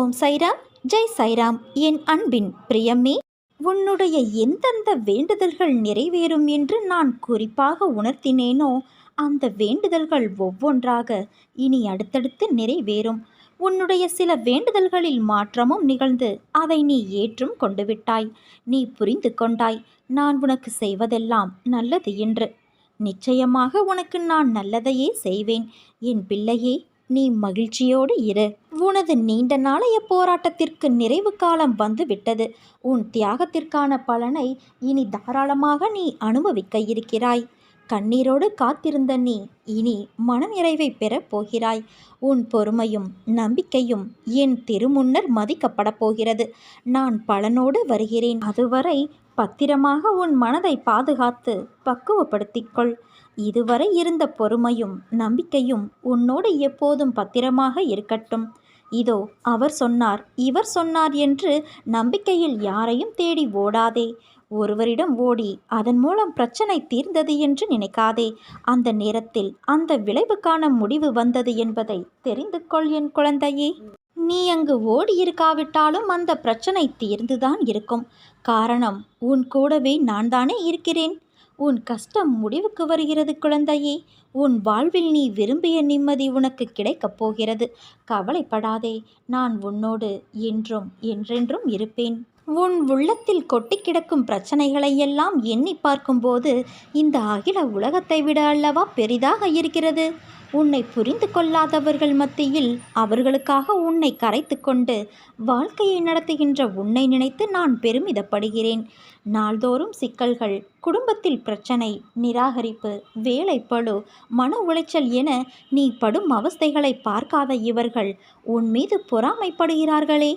ஓம் சைராம் ஜெய் சைராம். என் அன்பின் பிரியமே உன்னுடைய எந்தெந்த வேண்டுதல்கள் நிறைவேறும் என்று நான் குறிப்பாக உணர்த்தினேனோ அந்த வேண்டுதல்கள் ஒவ்வொன்றாக இனி அடுத்தடுத்து நிறைவேறும். உன்னுடைய சில வேண்டுதல்களில் மாற்றமும் நிகழ்ந்து அதை நீ ஏற்றும் கொண்டு விட்டாய் நீ புரிந்து கொண்டாய் நான் உனக்கு செய்வதெல்லாம் நல்லது என்று. நிச்சயமாக உனக்கு நான் நல்லதையே செய்வேன். என் பிள்ளையே நீ மகிழ்ச்சியோடு இரு. உனது நீண்ட நாளைய போராட்டத்திற்கு நிறைவு காலம் வந்து விட்டது உன் தியாகத்திற்கான பலனை இனி தாராளமாக நீ அனுபவிக்க இருக்கிறாய். கண்ணீரோடு காத்திருந்த நீ இனி மனநிறைவை பெறப் போகிறாய். உன் பொறுமையும் நம்பிக்கையும் என் திருமுன்னர் மதிக்கப்படப் போகிறது. நான் பலனோடு வருகிறேன். அதுவரை பத்திரமாக உன் மனதை பாதுகாத்து பக்குவப்படுத்திக்கொள். இதுவரை இருந்த பொறுமையும் நம்பிக்கையும் உன்னோடு எப்போதும் பத்திரமாக இருக்கட்டும். இதோ அவர் சொன்னார் இவர் சொன்னார் என்று நம்பிக்கையில் யாரையும் தேடி ஓடாதே. ஒருவரிடம் ஓடி அதன் மூலம் பிரச்சனை தீர்ந்தது என்று நினைக்காதே. அந்த நேரத்தில் அந்த விளைவுக்கான முடிவு வந்தது என்பதை தெரிந்து கொள் என் குழந்தையே. நீ அங்கு ஓடியிருக்காவிட்டாலும் அந்த பிரச்சனை தீர்ந்துதான் இருக்கும். காரணம் உன் கூடவே நான் தானே இருக்கிறேன். உன் கஷ்டம் முடிவுக்கு வருகிறது குழந்தையே. உன் வாழ்வில் நீ விரும்பிய நிம்மதி உனக்கு கிடைக்கப் போகிறது. கவலைப்படாதே நான் உன்னோடு என்றும் என்றென்றும் இருப்பேன். உன் உள்ளத்தில் கொட்டி கிடக்கும் பிரச்சனைகளை எல்லாம் எண்ணி பார்க்கும்போது இந்த அகில உலகத்தை விட அல்லவா பெரிதாக இருக்கிறது? உன்னை புரிந்து கொள்ளாதவர்கள் மத்தியில் அவர்களுக்காக உன்னை கரைத்து கொண்டு வாழ்க்கையை நடத்துகின்ற உன்னை நினைத்து நான் பெருமிதப்படுகிறேன். நாள்தோறும் சிக்கல்கள் குடும்பத்தில் பிரச்சனை நிராகரிப்பு வேலைப்பழு மன உளைச்சல் என நீ படும் அவஸ்தைகளை பார்க்காத இவர்கள் உன் மீது பொறாமைப்படுகிறார்களே.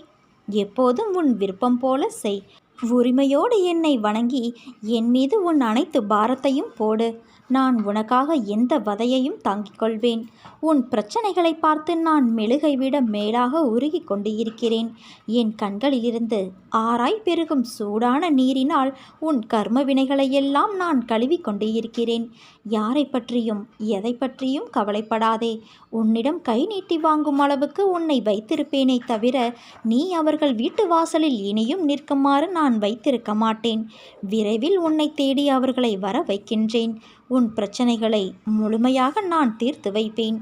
எப்போதும் உன் விருப்பம் போல செய். உரிமையோடு என்னை வணங்கி என் மீது உன் அனைத்து பாரத்தையும் போடு. நான் உனக்காக எந்த வதையையும் தாங்கிக் கொள்வேன். உன் பிரச்சனைகளை பார்த்து நான் மெழுகை விட மேலாக உருகி கொண்டு இருக்கிறேன் என் கண்களிலிருந்து ஆராய் பெருகும் சூடான நீரினால் உன் கர்ம வினைகளையெல்லாம் நான் கழுவி கொண்டு இருக்கிறேன் யாரை பற்றியும் எதை பற்றியும் கவலைப்படாதே. உன்னிடம் கை நீட்டி வாங்கும் அளவுக்கு உன்னை வைத்திருப்பேனே தவிர நீ அவர்கள் வீட்டு வாசலில் இனியும் நிற்குமாறு நான் நான் வைத்திருக்க மாட்டேன். விரைவில் உன்னை தேடி அவர்களை வர வைக்கின்றேன். உன் பிரச்சனைகளை முழுமையாக நான் தீர்த்து வைப்பேன்.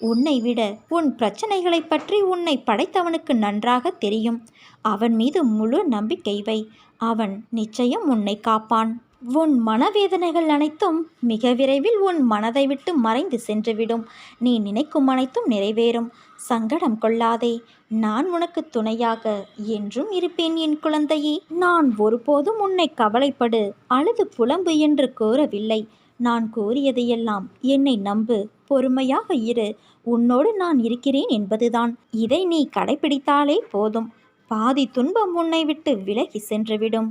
உன்னை விட உன் பிரச்சனைகளை பற்றி உன்னை படைத்தவனுக்கு நன்றாக தெரியும். அவன் மீது முழு நம்பிக்கை வை. அவன் நிச்சயம் உன்னை காப்பான். உன் மனவேதனைகள் அனைத்தும் மிக விரைவில் உன் மனதை விட்டு மறைந்து சென்றுவிடும். நீ நினைக்கும் அனைத்தும் நிறைவேறும். சங்கடம் கொள்ளாதே. நான் உனக்கு துணையாக என்றும் இருப்பேன் என் குழந்தையே. நான் ஒருபோதும் உன்னை கவலைப்படு. அழுது புலம்பு என்று கூறவில்லை. நான் கூறியதையெல்லாம் என்னை நம்பு. பொறுமையாக இரு. உன்னோடு நான் இருக்கிறேன் என்பதுதான். இதை நீ கடைபிடித்தாலே போதும். பாதி துன்பம் உன்னை விட்டு விலகி சென்றுவிடும்.